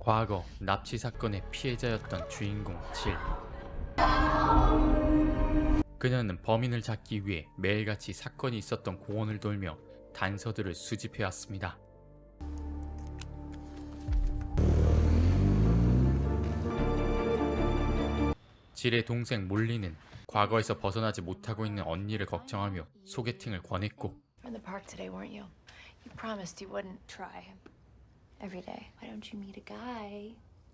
과거 납치 사건의 피해자였던 주인공 질. 그녀는 범인을 잡기 위해 매일같이 사건이 있었던 공원을 돌며 단서들을 수집해 왔습니다. 질의 동생 몰리는 과거에서 벗어나지 못하고 있는 언니를 걱정하며 소개팅을 권했고 every day. Why don't you meet a guy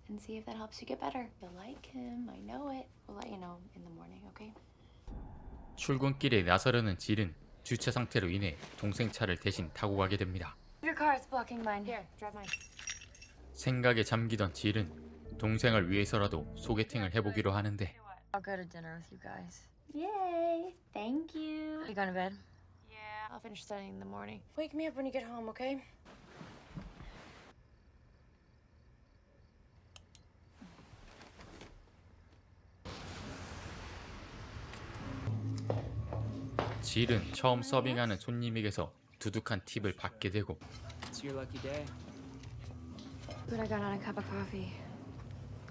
and see if that helps you get better? You'll like him. I know it. We'll let you know in the morning, okay? 출근길에 나서려는 질은 주차 상태로 인해 동생 차를 대신 타고 가게 됩니다. Your car is blocking mine. Here, drive mine. 생각에 잠기던 질은 동생을 위해서라도 소개팅을 해보기로 하는데 I'll go to dinner with you guys. Yay! Thank you. You going to bed? Yeah. I'll finish studying in the morning. Wake me up when you get home, okay? 질은 처음 서빙하는 손님에게서 두둑한 팁을 받게 되고 It's your lucky day. But I got on a cup of coffee.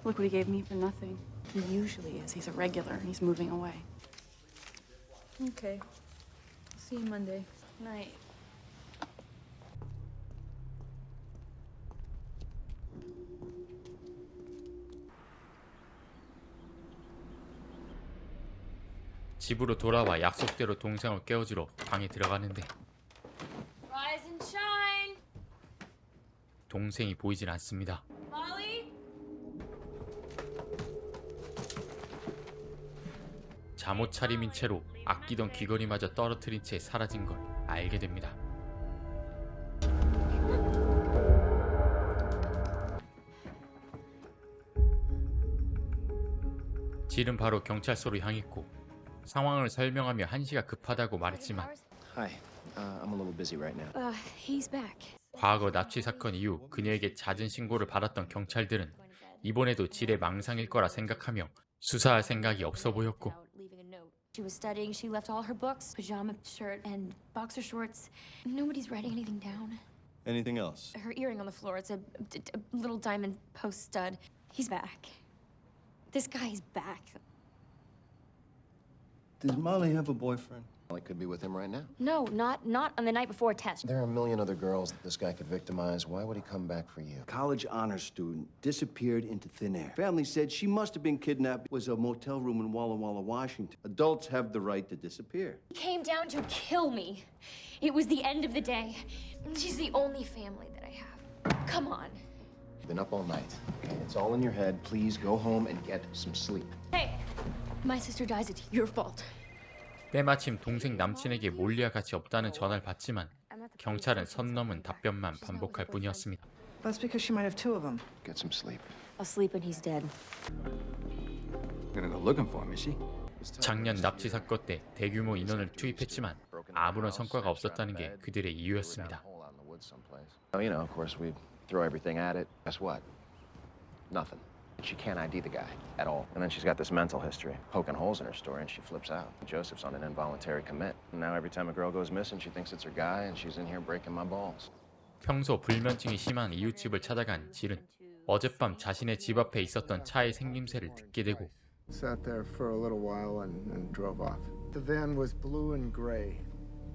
Look what he gave me for nothing. He usually is. He's a regular. He's moving away. Okay. See you Monday. Night. 집으로 돌아와 약속대로 동생을 깨워주러 방에 들어가는데 Rise and shine, 동생이 보이질 않습니다. Molly. 잠옷 차림인 채로 아끼던 귀걸이마저 떨어뜨린 채 사라진 걸 알게 됩니다. 질은 바로 경찰서로 향했고 상황을 설명하며 한시가 급하다고 말했지만 Hi, uh, I'm a little busy right now. Uh, he's back. 과거 납치 사건 이후 그녀에게 잦은 신고를 받았던 경찰들은 이번에도 질의 망상일 거라 생각하며 수사할 생각이 없어 보였고 Leaving a note. She was studying. She left all her books, pajama shirt, and boxer shorts. Nobody's writing anything down. Anything else? Her earring on the floor. It's a, a- a little diamond post stud. He's back. This guy's back. Does Molly have a boyfriend? Molly could be with him right now. No, not not on the night before a test. There are a million other girls that this guy could victimize. Why would he come back for you? College honor student disappeared into thin air. Family said she must have been kidnapped. Was a motel room in Walla Walla, Washington. Adults have the right to disappear. He came down to kill me. It was the end of the day. She's the only family that I have. Come on. You've been up all night. Okay, it's all in your head. Please go home and get some sleep. Hey, my sister dies. It's your fault. 때마침 동생 남친에게 몰리와 같이 없다는 전화를 받지만 경찰은 선 넘은 답변만 반복할 뿐이었습니다. That's because she might have two of them. Get some sleep. I'll sleep when he's dead. Gonna go looking for him, is she? 작년 납치 사건 때 대규모 인원을 투입했지만 아무런 성과가 없었다는 게 그들의 이유였습니다. Hole out in the woods someplace. Oh, you know, of course, we throw everything at it. Guess what? Nothing. She can't ID the guy at all. And then she's got this mental history, poking holes in her story, and she flips out. Joseph's on an involuntary commit. And now every time a girl goes missing, she thinks it's her guy, and she's in here breaking my balls. 평소 불면증이 심한 이웃집을 찾아간 질은 어젯밤 자신의 집 앞에 있었던 차의 생김새를 듣게 되고 Sat there for a little while and, and drove off. The van was blue and gray.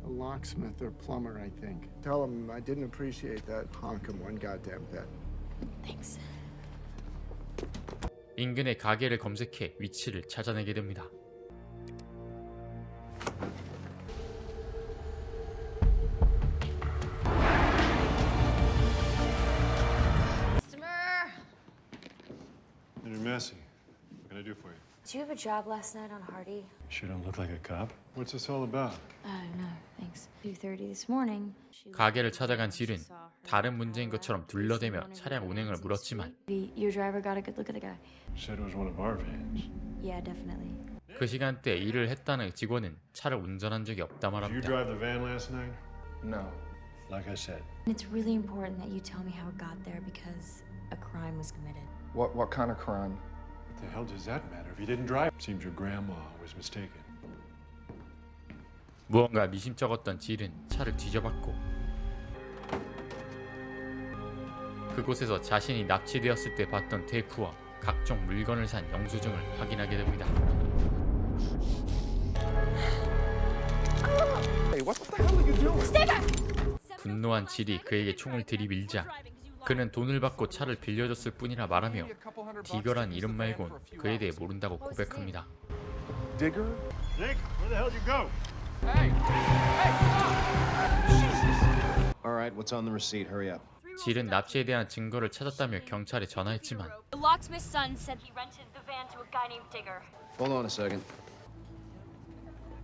A locksmith or plumber, I think. Tell him I didn't appreciate that honk him one goddamn bit. Thanks. 인근의 가게를 검색해 위치를 찾아내게 됩니다. You're messy. What can I do for you? Did you have a job last night on Hardy? Sure don't look like a cop. What's this all about? Uh, no, thanks. 2.30 this morning. She 가게를 찾아간 질은 다른 문제인 것처럼 둘러대며 차량 운행을 물었지만 Your driver got a good look at the guy. Said it was one of our vans. Yeah, definitely. 그 시간대 일을 했다는 직원은 차를 운전한 적이 없다 Did you 말합니다. drive the van last night? No. Like I said. And it's really important that you tell me how it got there because a crime was committed. What what kind of crime? What the hell does that matter if you didn't drive? Seems your grandma was mistaken. 무언가 미심쩍었던 질은 차를 뒤져봤고 그곳에서 자신이 납치되었을 때 봤던 테이프와 각종 물건을 산 영수증을 확인하게 됩니다. 분노한 질이 그에게 총을 들이밀자 그는 돈을 받고 차를 빌려줬을 뿐이라 말하며 디거란 이름 말곤 그에 대해 모른다고 고백합니다. 질은 납치에 대한 증거를 찾았다며 경찰에 전화했지만.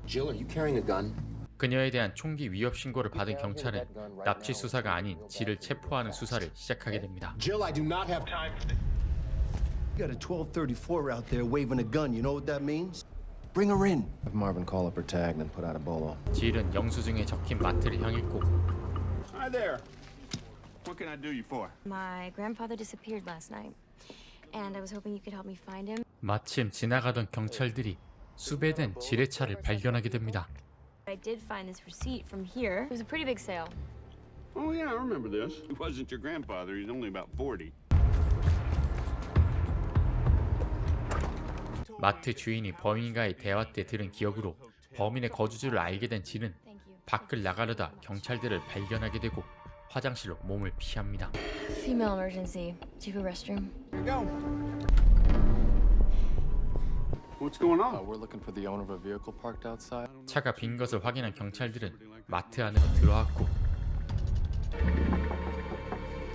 Jill, are you carrying a gun? 그녀에 대한 총기 위협 신고를 받은 경찰은 납치 수사가 아닌 질을 체포하는 수사를 시작하게 됩니다. Jill, I do not have time for this. You got a 1234 out there waving a gun. You know what that means? Bring her in. Have Marvin call up her tag, then put out a bolo. 질은 영수증에 적힌 마트를 향했고 Hi there. What can I do you for? My grandfather disappeared last night, and I was hoping you could help me find him. 마침 지나가던 경찰들이 수배된 질의 차를 발견하게 됩니다. I did find this receipt from here. It was a pretty big sale. Oh, yeah, I remember this. He wasn't your grandfather. He's only about 40. 마트 주인이 범인과의 대화 때 들은 기억으로 범인의 거주지를 알게 된 you. 밖을 나가려다 경찰들을 발견하게 되고 화장실로 몸을 피합니다. Female emergency. Do you have a restroom? What's going on? we're looking for the owner of a vehicle parked outside. 차가 빈 것을 확인한 경찰들은 마트 안으로 들어왔고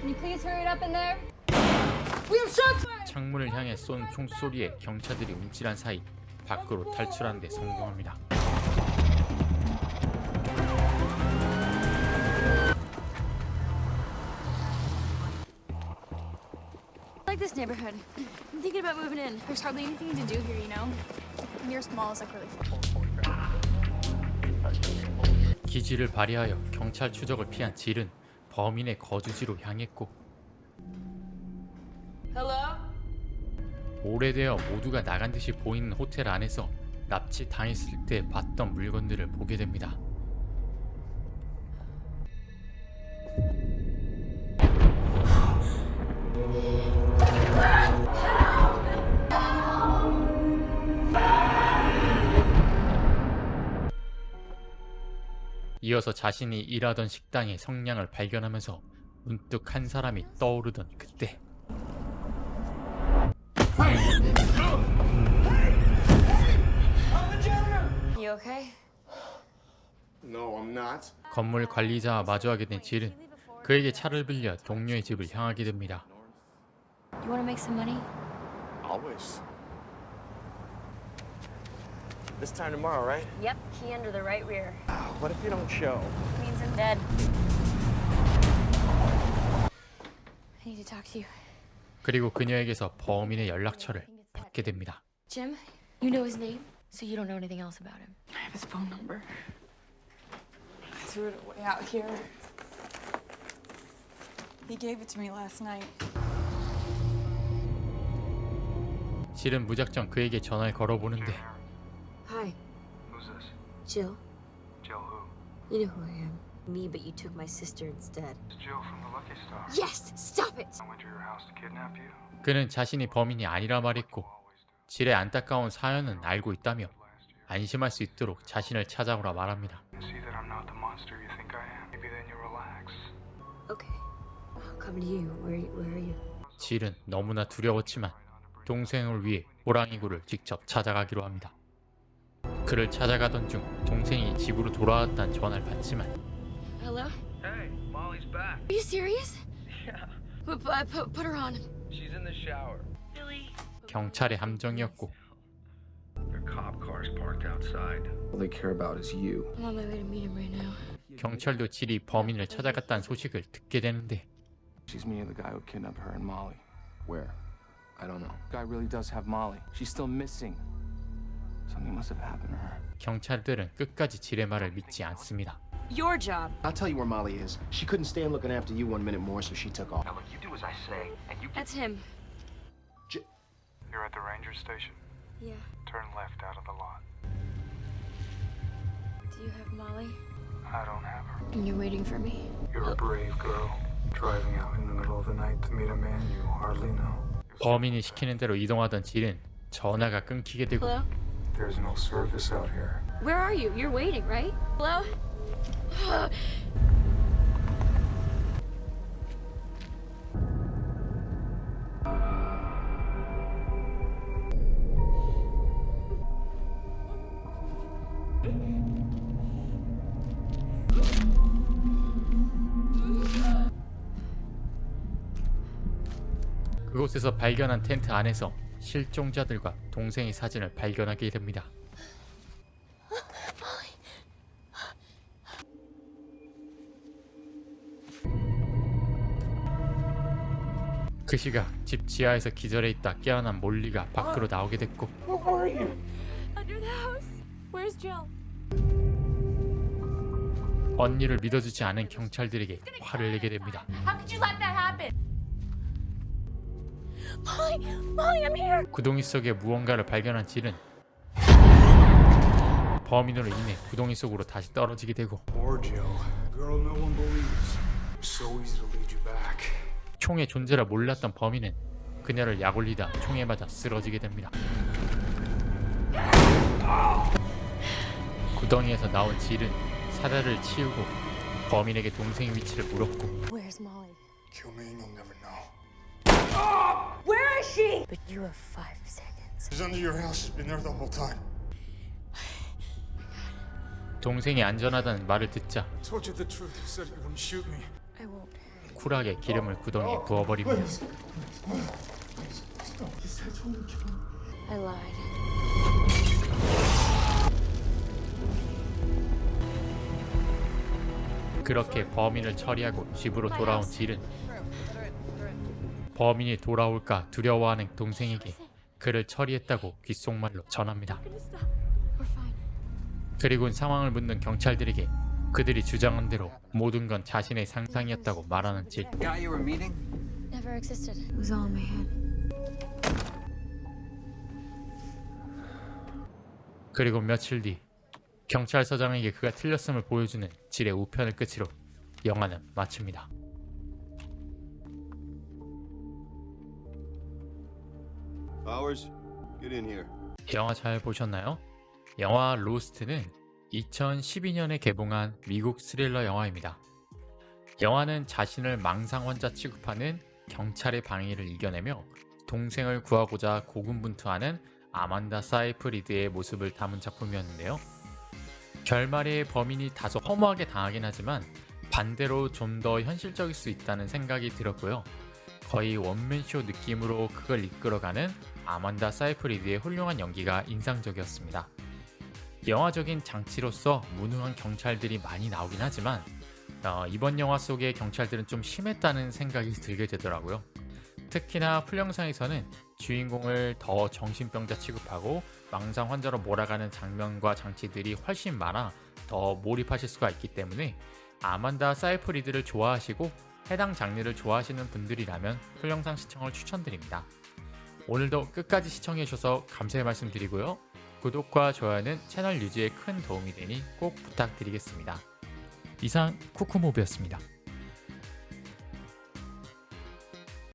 Can you please hurry it up in there? 창문을 향해 쏜 총소리에 경찰들이 움찔한 사이 밖으로 탈출하는 데 성공합니다. Neighborhood. I'm thinking about moving in. There's hardly anything to do here, you know? The nearest mall is like really far. 기지를 발휘하여 경찰 추적을 피한 질은 범인의 거주지로 향했고 오래되어 모두가 나간 듯이 보이는 호텔 안에서 납치 당했을 때 봤던 물건들을 보게 됩니다. 이어서 자신이 일하던 식당의 성냥을 발견하면서 문득 한 사람이 떠오르던 그때 You okay? No, I'm not. 건물 관리자와 마주하게 된 질은 그에게 차를 빌려 동료의 집을 향하게 됩니다. You want to make some money? Always. This time tomorrow, right? Yep. Key under the right rear. What if you don't show? Means I'm dead. I need to talk to you. 그리고 그녀에게서 범인의 연락처를 받게 됩니다. Jim, you know his name, so you don't know anything else about him. I have his phone number. I threw it away out here. He gave it to me last night. 질은 무작정 그에게 전화를 걸어보는데 Hi. Who's this? Jill. Jill who? You know who I am. Me, but you took my sister instead. It's Jill from the Lucky Star. Yes! Stop it! I went to your house to kidnap you. 그는 자신이 범인이 아니라 말했고 질의 안타까운 사연은 알고 있다며 안심할 수 있도록 자신을 찾아오라 말합니다. See that I'm not the monster you think I am. Maybe then you relax. Okay. I'll come to you. Where, where are you? 질은 너무나 두려웠지만 동생을 위해 호랑이굴을 직접 찾아가기로 합니다. 그를 찾아가던 중 동생이 집으로 돌아왔다는 전화를 받지만 Hello? Hey, Molly's back. Are you serious? Yeah, Put, put, put, put her on. she's in the shower. 경찰의 함정이었고 Their cop car's parked outside. All they care about is you. I'm on my way to meet him right now. 경찰도 질이 범인을 찾아갔다는 소식을 듣게 되는데 She's meeting the guy who kidnapped her and Molly. Where? I don't know. Guy really does have Molly. She's still missing. Something must have happened to her. 경찰들은 끝까지 질의 말을 믿지 않습니다. Your job. I'll tell you where Molly is. She couldn't stand looking after you one minute more, so she took off. Now look, you do as I say, and you That's him. You're at the ranger station. Yeah. Turn left out of the lot. Do you have Molly? I don't have her. And you're waiting for me? You're a brave girl. driving out in the middle of the night to meet a man you hardly know. 범인이 시키는 대로 이동하던 질은 전화가 끊기게 되고 Hello? There's no service out here. Where are you? You're waiting, right? Hello? 그곳에서 발견한 텐트 안에서 실종자들과 동생의 사진을 발견하게 됩니다. 그 시각 집 지하에서 기절해 있다 깨어난 몰리가 밖으로 나오게 됐고? 언니를 믿어주지 않은 경찰들에게 화를 내게 됩니다. Molly, Molly, I'm here. 구덩이 속에 무언가를 발견한 질은 범인으로 인해 구덩이 속으로 다시 떨어지게 되고. 총의 존재를 몰랐던 범인은 그녀를 약올리다 총에 맞아 쓰러지게 됩니다. 구덩이에서 나온 질은 사다를 치우고 범인에게 동생의 위치를 물었고 Where's Molly? Kill me and you'll never know. Is she? But you have five seconds. She's under your house. She's been there the whole time. 동생이 안전하다는 말을 듣자 I told you the truth. You said you wouldn't shoot me. I won't. 쿨하게 기름을 구덩이에 부어버립니다. I lied. 그렇게 범인을 처리하고 집으로 돌아온 질은 범인이 돌아올까 두려워하는 동생에게 그를 처리했다고 귓속말로 전합니다. 그리고는 상황을 묻는 경찰들에게 그들이 주장한 대로 모든 건 자신의 상상이었다고 말하는 질. Guy you were meeting? Never existed. It was all in my head. 그리고 며칠 뒤 경찰서장에게 그가 틀렸음을 보여주는 질의 우편을 끝으로 영화는 마칩니다. Powers, get in here. 영화 잘 보셨나요? 영화 로스트는 2012년에 개봉한 미국 스릴러 영화입니다. 영화는 자신을 망상 환자 취급하는 경찰의 방해를 이겨내며 동생을 구하고자 고군분투하는 아만다 사이프리드의 모습을 담은 작품이었는데요. 결말에 범인이 다소 허무하게 당하긴 하지만 반대로 좀 더 현실적일 수 있다는 생각이 들었고요. 거의 원맨쇼 느낌으로 그걸 이끌어가는 아만다 사이프리드의 훌륭한 연기가 인상적이었습니다. 영화적인 장치로서 무능한 경찰들이 많이 나오긴 하지만 어, 이번 영화 속의 경찰들은 좀 심했다는 생각이 들게 되더라고요. 특히나 풀영상에서는 주인공을 더 정신병자 취급하고 망상 환자로 몰아가는 장면과 장치들이 훨씬 많아 더 몰입하실 수가 있기 때문에 아만다 사이프리드를 좋아하시고 해당 장르를 좋아하시는 분들이라면 풀영상 시청을 추천드립니다. 오늘도 끝까지 시청해주셔서 감사의 말씀 드리고요. 구독과 좋아요는 채널 유지에 큰 도움이 되니 꼭 부탁드리겠습니다. 이상 쿠쿠모브였습니다.